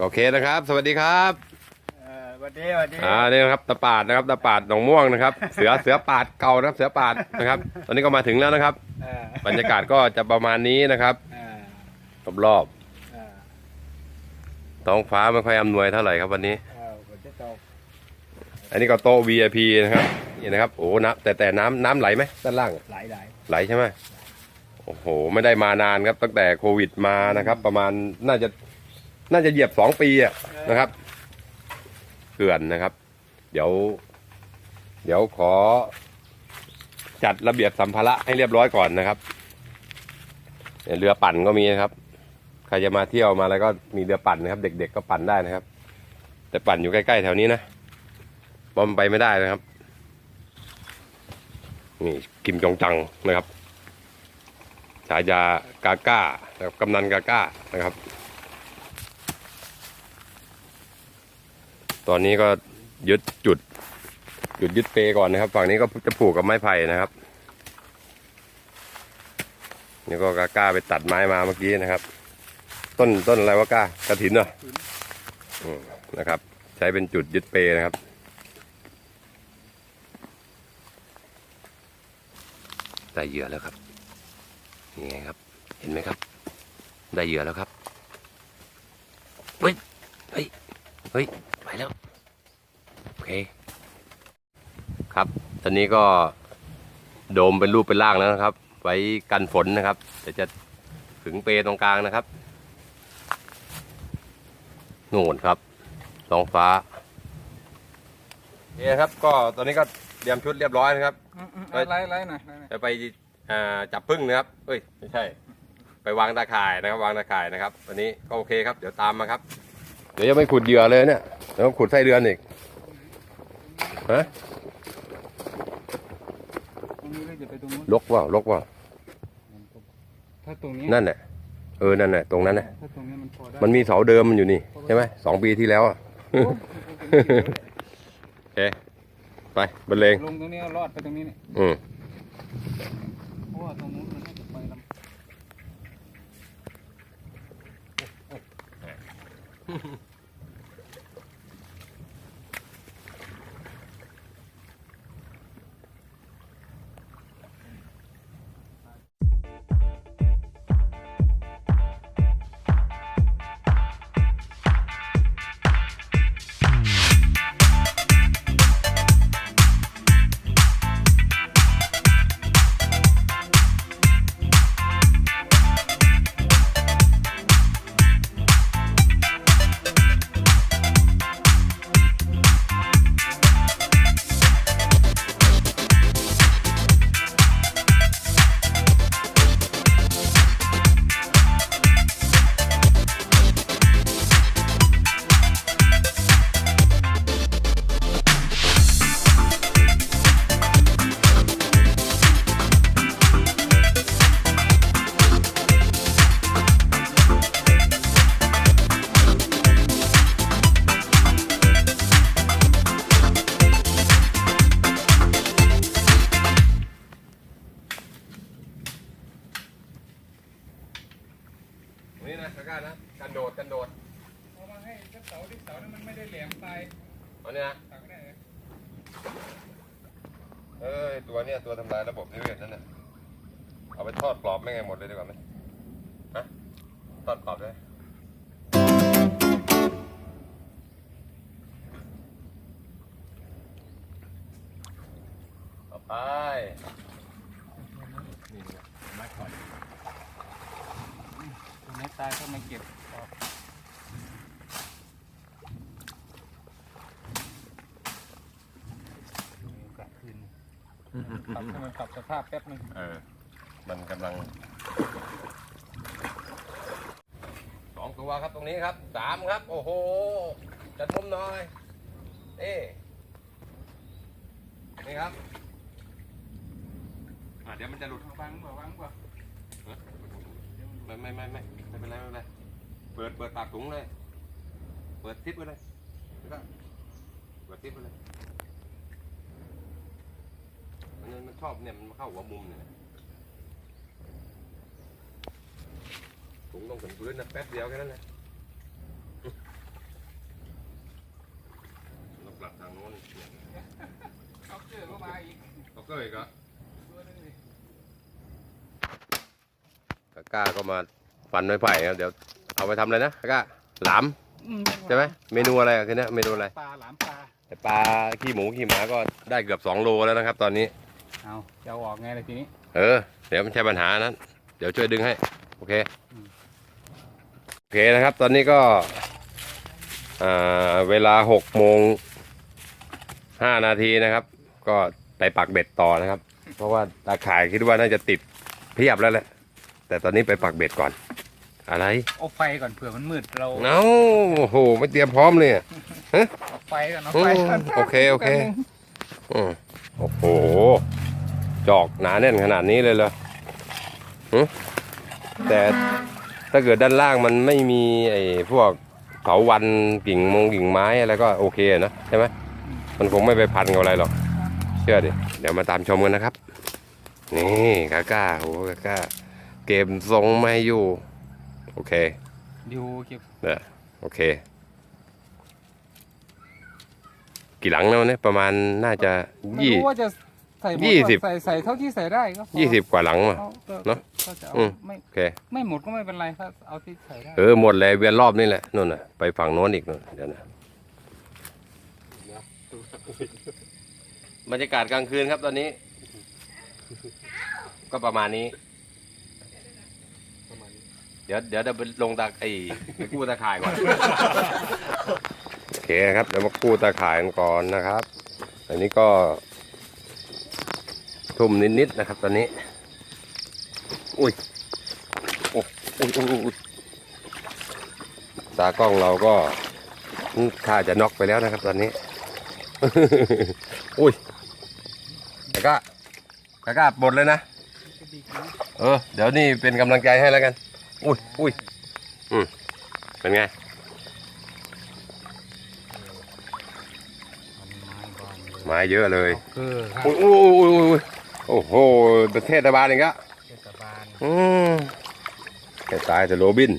โอเคนะครับ สวัสดีครับเออสวัสดีสวัสดีอ่านี่นะครับตะปาดนะครับตะปาดหนองม่วงนะครับ เสือเสือปาดเก่านะครับ เสือปาดนะครับ ตอนนี้ก็มาถึงแล้วนะครับ เออบรรยากาศก็จะประมาณนี้นะครับเออรอบเออๆท้องฟ้าไม่ค่อยอำนวยเท่าไหร่ครับวันนี้ เออฝนจะตกอันนี้ก็โต๊ะ VIP นะครับนี่นะครับโอ้น้ำแต่แต่น้ำน้ำไหลไหมด้านล่างหลายหลายไหลใช่ไหมโอ้โห ไม่ได้มานานครับตั้งแต่โควิดมานะครับ ประมาณน่าจะ น่าจะเหยียบสองปีอะนะครับเขื่อนนะครับ เดี๋ยว เดี๋ยวขอ จัดระเบียบสัมภาระให้เรียบร้อยก่อนนะครับเรือปั่นก็มีนะครับ ใครจะมาเที่ยวมาแล้วก็มีเรือปั่นนะครับ เด็ก ๆก็ปั่นได้นะครับ แต่ปั่นอยู่ใกล้ๆแถวนี้นะบอมไปไม่ได้นะครับ นี่กิมจองจังนะครับฉายากาก้านะครับกำนันกาก้านะครับ ตอนนี้ก็ยึดจุด จุดยึดเปก่อนนะครับ ฝั่งนี้ก็จะผูกกับไม้ไผ่นะครับนี่ก็กาก้าไปตัดไม้มาเมื่อกี้นะครับ ต้นต้นอะไรวะกล้ากระถินเหรอนะครับ ใช้เป็นจุดยึดเปนะครับได้เหยื่อแล้วครับนี่ไงครับ เห็นไหมครับ ได้เหยื่อแล้วครับเฮ้ยเฮ้ยเฮ้ย เค ครับ ตอนนี้ก็โดมเป็นรูปเป็นร่างแล้วนะครับ ไว้กันฝนนะครับเดี๋ยวจะถึงเปตรงกลางนะครับโน่นครับท้องฟ้านี่นะครับ ก็ตอนนี้ก็เตรียมชุดเรียบร้อยนะครับเอ้ยไล่ไล่หน่อยไล่หน่อยจะไปอ่าจับพึ่งนะครับเอ้ยไม่ใช่ ไปวางตาข่ายนะครับ วางตาข่ายนะครับวันนี้ก็โอเคครับ เดี๋ยวตามมาครับ เดี๋ยวจะไปขุดเหยื่อเลยเนี่ยเดี๋ยวขุดไส้เดือนอีก ฮะตรงนี้เลยจะไปตรงนู้นลกว่าลกว่าถ้าตรงนี้นั่นแหละเออนั่นแหละตรงนั้นแหละถ้าตรงนี้มันพอได้มันมีเสาเดิมมันอยู่นี่ใช่ไหมสองปีที่แล้วอะโอ้ยโอเคไปบรรเลงลงตรงนี้ก็รอดไปตรงนี้เนี่ยอืมเพราะว่าตรงนู้นมันน่าจะไปลำ เอาเนี่ยนะตักได้เลยเอ้ยตัวเนี้ยตัวทำลายระบบนิเวศนั่นน่ะเอาไปทอดกรอบไม่ไงหมดเลยดีกว่าไหมฮะทอดกรอบได้ไหมต่อไปนี่ไม้ถอยตรงนี้ตายก็ไม่เก็บออกมีโอกาสขึ้น ปรับให้มันปรับสภาพแป๊บนึงเออ มันกำลังสองตัวครับตรงนี้ครับสามครับ โอ้โห จัดมุมหน่อยนี่นี่ครับอะเดี๋ยวมันจะหลุดวางบ่วางบ่ไม่ไม่ไม่ไม่ไม่เป็นไรไม่เป็นไรเปิดเปิดปากถุงเลย เปิดทิปไปเลยแล้วก็เปิดทิปไปเลย เนี่ยมันชอบเนี่ยมันเข้าหัวมุมเนี่ยถุงต้องถึงพื้นนะแป๊บเดียวแค่นั้นแหละเรากลับทางโน้นเขาเกิดมาอีกเขาเกิดอีกอะก้าก็มาฟันไม้ไผ่นะเดี๋ยวเอาไปทำอะไรนะก้าหลามใช่ไหมเมนูอะไรอะคือเนี่ยเมนูอะไรปลาหลามปลาแต่ปลาขี้หมูขี้หมาก็ได้เกือบสองโลแล้วนะครับ ตอนนี้ เอาจะเอาออกไงเลยทีนี้ เออ เดี๋ยวมันใช่ปัญหานั้น เดี๋ยวช่วยดึงให้ โอเคอืมโอเคนะครับ ตอนนี้ก็อ่าเวลาหกโมงห้านาทีนะครับ ก็ไปปักเบ็ดต่อนะครับ เพราะว่าตาข่ายคิดว่าน่าจะติดเพียบแล้วแหละ แต่ตอนนี้ไปปักเบ็ดก่อน อะไรเอาไฟก่อนเผื่อมันมืดเราเอ้าโอ้โห ไม่เตรียมพร้อมเลยอะเอาไฟก่อนเอาอืไฟมก่อน โอเค โอเคอืม โอ้โห จอกหนาแน่นขนาดนี้เลยเหรอหึแต่ถ้าเกิดด้านล่างมันไม่มีไอ้พวกเถาวันกิ่งมงกิ่งไม้อะไรก็โอเคนะใช่ไหมมันคงไม่ไปพันกับอะไรหรอก เชื่อดิ เดี๋ยวมาตามชมกันนะครับ นี่กาก้าโอ้กาก้า เกมทรงไม่อยู่ โอเค ดูเก็บเนี่ยโอเค กี่หลังแล้วเนี่ยประมาณน่าจะไม่ยี่ รู้ว่าจะใส่หมดยี่สิบ ใส่ใส่เท่าที่ใส่ได้ก็พอยี่สิบกว่าหลังมาเอาก็เนอะก็จะเอาอืม ไม่โอเค ไม่หมดก็ไม่เป็นไรถ้าเอาที่ใส่ได้เออหมดเลยเวียนรอบนี่แหละนู่นน่ะไปฝั่งโน้นอีกนู่นเดี๋ยวนะบรรยากาศกลางคืนครับตอนนี้ ก็ประมาณนี้ เดี๋ยวเดี๋ยวเดี๋ยวไปลงตาไอ้ไปกู้ตาข่ายก่อนโอ เคครับเดี๋ยวมากู้ตาข่ายกันก่อนนะครับ อันนี้ก็ ทุ่มนิดๆนะครับ ตอนนี้ อุ้ยโอ้ยอุ้ยอุ้ยตากล้องเราก็ค่าจะน็อกไปแล้วนะครับ ตอนนี้ อุ้ยกะก้ากะก้าบดเลยนะ เออ เดี๋ยวนี่เป็นกำลังใจให้แล้วกัน อุ้ยอุ้ยอืมเป็นไง ไม้เยอะเลยเออครับอุ้ยอุ้ยอุ้ยอุ้ยโอ้โหประเทศบาลอีกแล้วเทศบาลอืมแค่ตายแต่โรบิน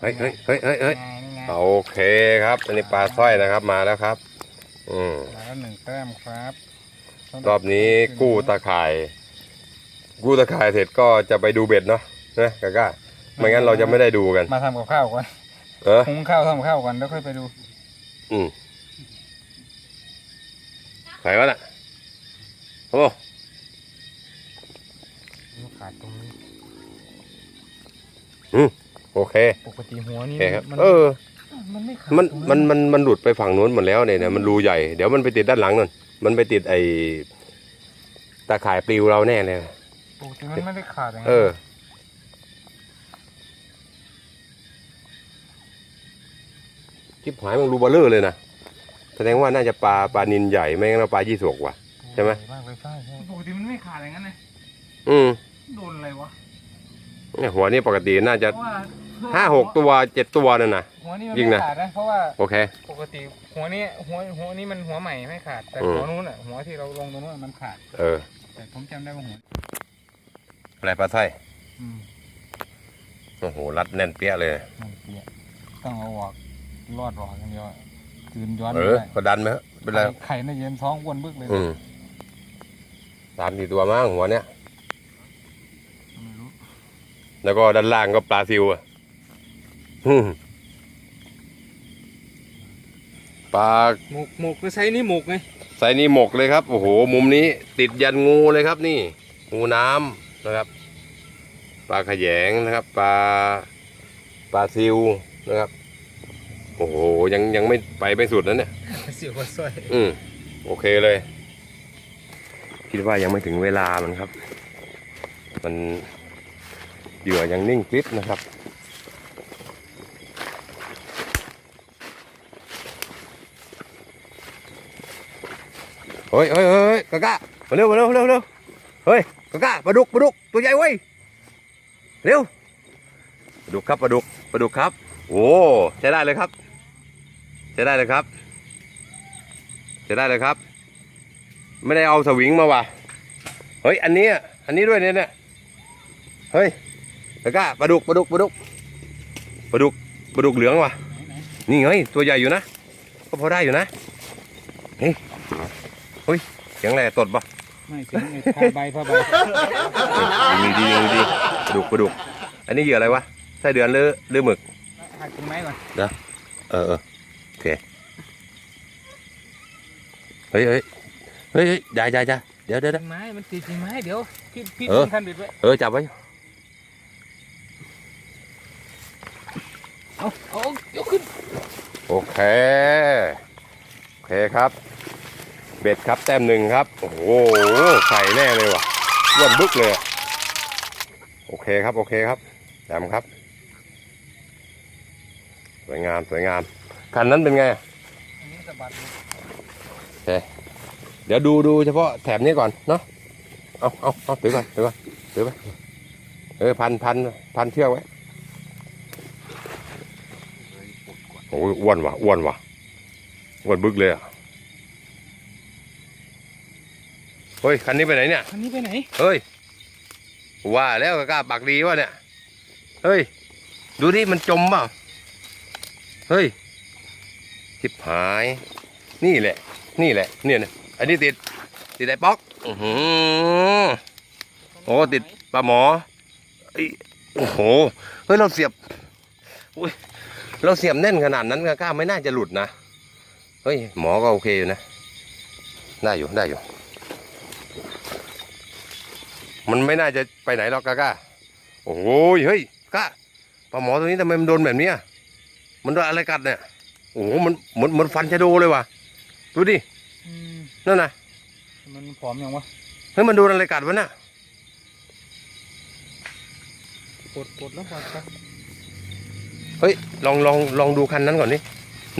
เฮ้ยเฮ้ยเฮ้ยเฮ้ยเฮ้ยไงนี่ไงโอเคครับ อันนี้ปลาสร้อยนะครับมาแล้วครับ อืมแล้วหนึ่งแต้มครับ รอบนี้กู้ตาข่าย กู้ตาข่ายเสร็จก็จะไปดูเบ็ดเนาะนะกาก้า ไม่งั้นเราจะไม่ได้ดูกัน มาทำกับข้าวก่อนเออหุงข้าวทำกับข้าวก่อนแล้วค่อยไปดู อืมไหนวะน่ะโอ้ขาดตรงนี้โอเคปกติหัวโอนี่เคครับมันเออ มันไม่ขาดมันตรงมันมันมันหลุดไปฝั่งนู้นหมดแล้วเนี่ยเนี่ยมันรูใหญ่เดี๋ยวมันไปติดด้านหลังนั่นมันไปติดไอ้ตาข่ายปลิวเราแน่เลยปกติมันไม่ได้ขาดอย่างเอนั้นอ ชิบหายมันรูเบลเลอร์เลยนะแสดงว่าน่าจะปลาปลานินใหญ่ไม่งั้นเราปลายี่สกว่ะ ใช่ไหม มากเลยใช่ใช่ปกติมันไม่ขาดอย่างนั้นเลยอืมโดนอะไรวะเนี่ยหัวนี่ปกติน่าจะเพราะว่าห้าหกตัวเจ็ดตัวนั่นนะ หัวนี่มันยิงไม่นะขาดนะเพราะว่าโอเค ปกติหัวนี้หัวหัวนี้มันหัวใหม่ไม่ขาด แต่อืม หัวนู้นอะหัวที่เราลงตรงนู้นอะมันขาด เออแต่ผมจำได้ว่าหัวอะไรปลาไส้อืมโอ้โหรัดแน่นเปี้ยเลยมันเปียกต้องเอาออก รอดออกอย่างเดียวอะคืนย้อนเอไม่อได้ก็ดันไหมฮะเป็นไรไข่ไข่ในเย็นท้องอ้วนบึกเลยอืมสามสี่ตัวมั้งหัวเนี้ยไม่รู้แล้วก็ด้านล่างก็ปลาซิวอะอืมปลาหมกหมกก็ใช้นี่หมกไงไซส์นี้หมกเลยครับโอ้โหมุมนี้ติดยันงูเลยครับ นี่ งูน้ำนะครับ ปลาขยงนะครับ ปลาปลาซิวนะครับ โอ้โหยังยังไม่ไปไม่สุดนะเนี่ยเสียวกว่าสร้อยอืมโอเคเลย คิดว่ายังไม่ถึงเวลามันครับ มันเหยื่อยังนิ่งกริบนะครับเฮ้ยเฮ้ยเฮ้ยเฮ้ยกะกะมาเร็วมาเร็วมาเร็วมาเร็วเฮ้ยกะกะปลาดุกปลาดุกตัวใหญ่เว้ยเร็วปลาดุกครับปลาดุกปลาดุกครับ โอ้ใช้ได้เลยครับ ใช้ได้เลยครับ จะได้เลยครับ ไม่ได้เอาสวิงมาว่ะ เฮ้ย อันนี้อะอันนี้ด้วยเนี่ยเนี่ย เฮ้ยแล้วก็ปลาดุกปลาดุกปลาดุกปลาดุกปลาดุกเหลืองว่ะ นี่ไงตัวใหญ่อยู่นะ ก็พอได้อยู่นะเฮ้ยเฮ้ยเสียงอะไรตดปะไม่เสียงไอ้ผ้าใบผ้าใบดีดีดีดีปลาดุกปลาดุก อันนี้เหยื่ออะไรวะไส้เดือนหรือหรือหมึกหักตรงไม้ก่อนเออเออโอเค เฮ้ยเฮ้ยเฮ้ยเฮ้ยได้ได้ได้เดี๋ยวเดี๋ยวเดี๋ยว ไม้มันติดไม้เดี๋ยวพี่พี่เออดึงคันเบ็ดไว้เออจับไว้เอาเอายกขึ้นโอเค โอเคครับ เบ็ดครับแต้มหนึ่งครับ โอ้โหใส่แน่เลยว่ะอ้วนบึกเลยอะโอเคครับ โอเคครับแต้มครับ สวยงามสวยงามคันนั้นเป็นไง อันนี้สะบัดเลย เดี๋ยวดูดูเฉพาะแถบนี้ก่อนเนาะเอาเอาเอาถือก่อนถือก่อนถือไปเออพันพันพันเชือกไว้โอ้ยอ้วนว่ะอ้วนว่ะอ้วนบึกเลยอะเฮ้ยคันนี้ไปไหนเนี่ยอันนี้ไปไหน เฮ้ยว่าแล้วก็กล้าปากดีวะเนี่ยเฮ้ย ดูดิมันจมเปล่าเฮ้ยทิบหาย นี่แหละ นี่แหละ เนี่ยนะอันนี้ติด ติดไอ้ป๊อกอือหือโอ้ติดปลาหมอไอยโอ้โห เฮ้ย เราเสียบอุ้ย เราเสียบแน่นขนาดนั้นกะก้าไม่น่าจะหลุดนะ เฮ้ย หมอก็โอเคอยู่นะ ได้อยู่ ได้อยู่ มันไม่น่าจะไปไหนหรอกกาก้าโอ้ย เฮ้ยก้าปลาหมอตัวนี้ทำไมมันโดนแบบนี้มันโดนอะไรกัดเนี่ย โอ้โห มันเหมือนเหมือนฟันชะโดเลยว่ะ ดูดิ อืมนั่นน่ะ มันผอมยังวะเฮ้ยมันโดนอะไรกัดวะน่ะ ปลดปลดแล้วปลดครับเฮ้ย ลองลองลองดูคันนั้นก่อนดิ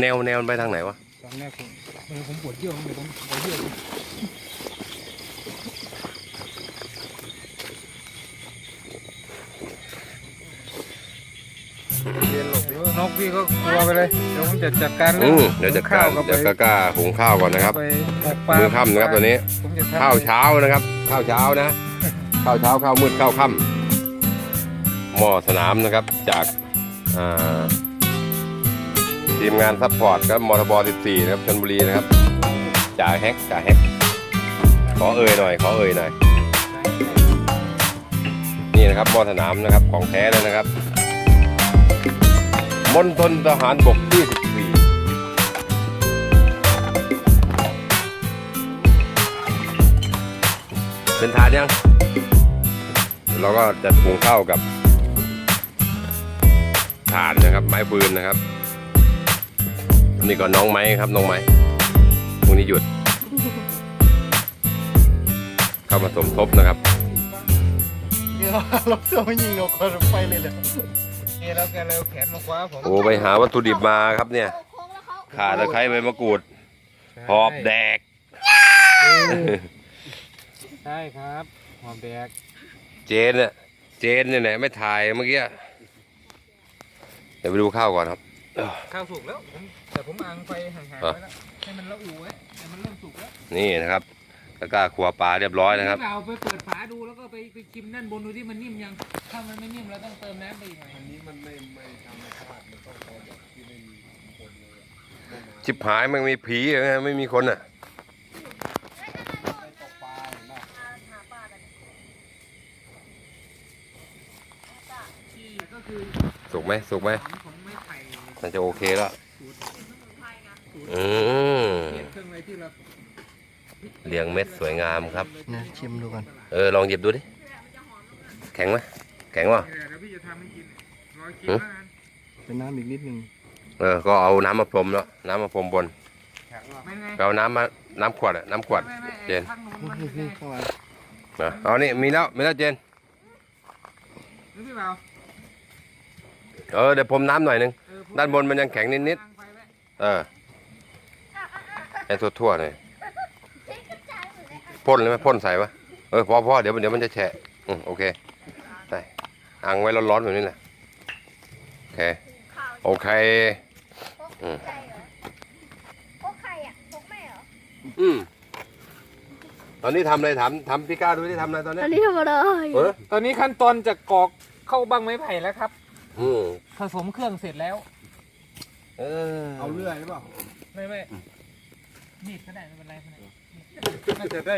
แนวแนวมันไปทางไหนวะ ตอนแรกผมเออผมปวดเยี่ยวเดี๋ยวผมปวดเยี่ยว นกพี่ก็กลัวไปเลย เดี๋ยวผมจะจัดการอืมเดี๋ยวจะข้าก้าวกับไปเดี๋ยวกล้าหุงข้าวก่อนนะครับ ไปหมกปลามือค่ำนะครับตอนนี้ ผมจะทำข้าวเช้านะครับ ข้าวเช้านะ ข้าวเช้าข้าวมืดข้าวค่ำหม้อสนามนะครับจากอ่าทีมงานซัพพอร์ตครับมทบ14นะครับชนบุรีนะครับจ่าแฮกจ่าแฮกขอเอ่ยหน่อย ขอเอ่ยหน่อยนี่นะครับหม้อสนามนะครับของแท้เลยนะครับ มณฑลทหารบกที่14เป็นทานยังเราก็จะปรุงข้าวกับถ่านนะครับ ไม้ฟืนนะครับนี่ก็น้องไม้ครับน้องไม้พรุ่งนี้หยุด เข้ามาสมทบนะครับเดี๋ยวเราเสื้อไม่ยิงนก คนไปเลยเลยเอแล้วแกเลยเอาแขนมาคว้าผมโอ้ไปหาวัตถุดิบมาครับเนี่ยข่าตะไคร้ใบมะกรูดหอบแดก ใช่ครับ หอบแดกเจนเนี่ยเจนเนี่ยแหละไม่ถ่ายเมื่อกี้เดี๋ยวไปดูข้าวก่อนครับ ข้าวสุกแล้วผมแต่ผมอังไฟห่างๆอะไว้แล้วให้มันละอูไว้ให้มันเริ่มสุกแล้ว นี่นะครับ แล้วก็ครัวปลาเรียบร้อยนะครับเราไปเปิดฝาดูแล้วก็ไปไปชิมด้านบนดูที่มันนิ่มยัง ถ้ามันไม่นิ่มเราต้องเติมน้ำไปอีกหน่อยอันนี้มันไม่ไม่ทำให้พลาดมันต้องพอแบบที่ไม่มีคนเลยชิบหายมันมีผีเหรอไม่มีคนอะก็คือสุกไหมสุกไหมของไม้ไผ่น่าจะโอเคแล้วอืมเปลี่ยนเครื่องอะไรที่เรา เรียงเม็ดสวยงามครับ นะชิมดูก่อนเออลองหยิบดูดิ แข็งไหมแข็งวะเดี๋ยวพี่จะทำให้กินรอกินหือแล้วกันเป็นน้ำอีกนิดนึงเออ ก็เอาน้ำมาพรมแล้วน้ำมาพรมบนไม่ไงไปเอาน้ำมาน้ำขวดอะน้ำขวดไม่ไม่เจนข้างนู้นโอ้มันยเป็นไงนี่ข้างหลังนะเอานี่มีแล้วมีแล้วเจนหรือพี่เปล่าเออเดี๋ยวพรมน้ำหน่อยหนึงเออผมด้านบนมันยังแข็งนิดตั้งไฟไว้ๆเออให้ทั่วๆหน่อย พ่นเลยไหมพ่นใส่ปะเออพอพอเดี๋ยวเดี๋ยวมันจะแฉะอืมโอเคได้อังไว้ร้อนๆแบบนี้แหละโอเคโอเคอืมใจเหรอพกใครอะพกแม่เหรออืมตอนนี้ทำอะไรถามถามพี่ก้าดูที่ทำอะไรตอนเนี้ตยอนนี้ทำอะไรเออตอนนี้ขั้นตอนจะกรอกเข้าบ้างไม้ไผ่แล้วครับ อืมผสมเครื่องเสร็จแล้ว เออเอาเลื่อยหรือเปล่าไม่ไม่มีดก็ได้ไม่เป็นไรไม่เป็นไร น่าจะได้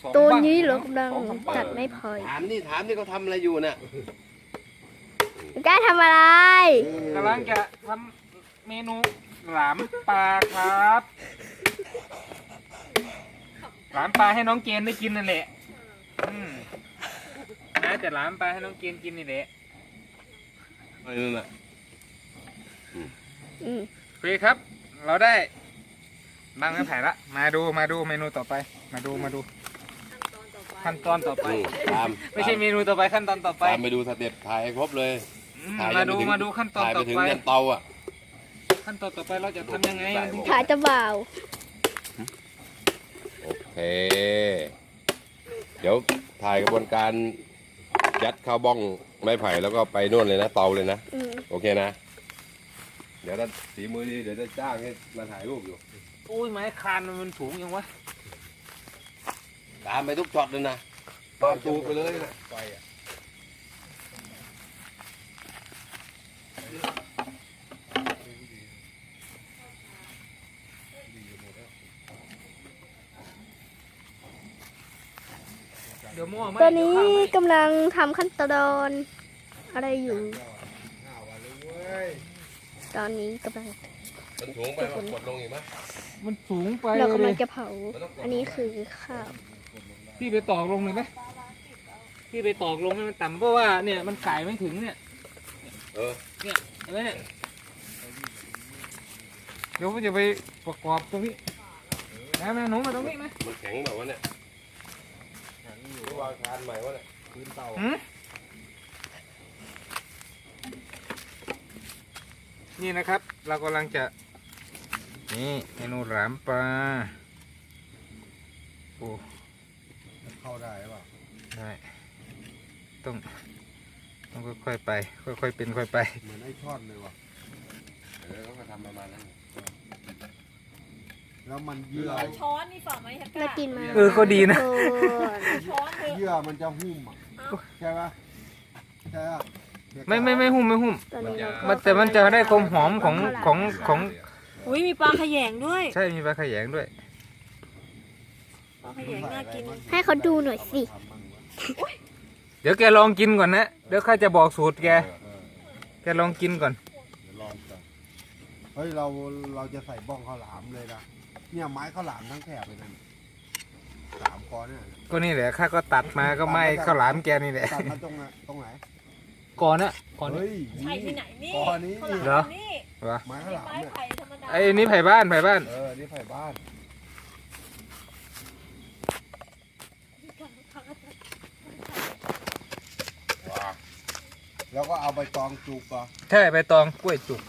สองตัวบ้างนี้เหรอกำลังสองสามบ้างจัดไม่พอยถามนี่ถามนี่เขาทำอะไรอยู่น่ะกล้าทำอะไร กำลังจะทำเมนูหลามปลาครับหลามปลาให้น้องเกณฑ์ได้กินนั่นแหละอืมนะแต่หลามปลาให้น้องเกณฑ์กินนี่แหละเออนั่นน่ะ อืม โอเคครับ เราได้ บางไม้ไผ่ละมาดูมาดูเมนูต่อไป มาดูมาดู ขั้นตอนต่อไปนี่ตามไม่ใช่เมนูต่อไปขั้นตอนต่อไปตามไปดูสเต็ปถ่ายให้ครบเลยอืมถ่ายมายันดูไปถึงมาดูขั้นตอนถ่ายไปต่อถึงไปยันเตาอะ ขั้นตอนต่อไปเราจะทำยังไงมันถึงจะ ถ่ายเจะบ่าว โอเค เดี๋ยวถ่ายกระบวนการยัดเข้าบ้องไม้ไผ่แล้วก็ไปนวดเลยนะเตาเลยนะ อืม โอเคนะ เดี๋ยวถ้าสีมือดีเดี๋ยวจะจ้างให้มาถ่ายรูปอยู่ อุ้ยไม้คานมันสูงยังวะตามไปทุกช็อตเลยนะตามตูไปเลยนะไฟอะเดี๋ยวมั่วไหมตอนนี้เดี๋ยวข้าวไหม้กำลังทำขั้นตอนอะไรอยู่ห้าวันเลยเว้ยตอนนี้กำลัง มันสูงไปมันกดลงอีกไหมมันสูงไปเรากำเลลังยจะเผา อันนี้คือข้าวพี่ไปตอกลงเลยไหมพี่ไปตอกลงให้มันต่ำเพราะว่าเนี่ยมันไก่ไม่ถึงเนี่ย เออ เนี่ยเห็นไหมเนี่ย เดี๋ยวผมจะไปประกอบตรงนี้นะแม่หนูมาตรงนี้ไหมมันแข็งแบบว่าเนี่ยหรือวางคานใหม่วะเนี่ยพื้นเตาหืมนี่นะครับ เรากำลังจะ นี่เมนูหลามปลาโอ้เข้าได้หรือเปล่าได้ต้องต้องค่อยๆไป ค่อยๆเป็นค่อยไป เหมือนไอ้ช่อนเลยว่ะเออเขาก็ทำประมาณนั้นแล้วมันเยื่อ ช้อนนี่ฝ่าไหมฮักน่ากินมากเออก็ดีนะ โอ้ยช้อนเถอะเยื่อมันจะหุ้มอะใช่ปะใช่ปะไม่ไม่ไม่หุ้มไม่หุ้ม ตอนนี้เราก็มันแต่มันจะได้ความหอมของของของ อุ้ยมีปลาขยงด้วยใช่มีปลาขยงด้วยปลาขยงน่ากินให้เขาดูหน่อยสิทำมั่งวะเดี๋ยวแกลองกินก่อนนะเดี๋ยวข้าจะบอกสูตรแกเออเออแกลองกินก่อนเดี๋ยวลองก่อนเฮ้ยเราเราจะใส่บ้องข้าวหลามเลยนะเนี่ยไม้ข้าวหลามทั้งแถบเลยนะสามคอเนี่ยก็นี่แหละข้าก็ตัดมาก็ไม่ข้าวหลามแกนี่แหละตัดมาตรงไหนตรงไหนก่อนนะก่อนเฮ้ยไผ่ที่ไหนนี่คอนี้ข้าวหลามเหรอนี่ วะไม้ไม้ข้าวหลามเนี่ยไผ่ธรรมดาไอ้นี่ไผ่บ้านไผ่บ้าน เออนี่ไผ่บ้านแล้วก็เอาใบตองจูบก่อนใช่ใบตองกล้วยจุก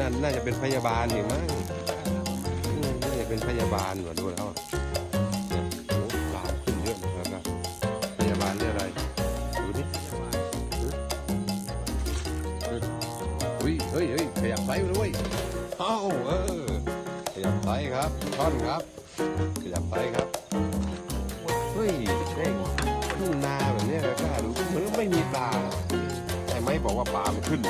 นั่นน่าจะเป็นพยาบาลนี่มั้งน่าจะเป็นพยาบาลว่ะดูแล้วอะเนี่ยโอ้ปลาขึ้นเยอะเลยครับพยาบาลเรียกอะไรดูดิอุ้ยเฮ้ยเฮ้ยขยับไซส์ด้วยเอ้าเออขยับไซส์ครับช่อนครับ ขยับไซส์ครับเฮ้ยเด้งทุ่งนาแบบนี้กล้าดูเหมือนไม่มีปลาแต่ไม่บอกว่าปลามันขึ้น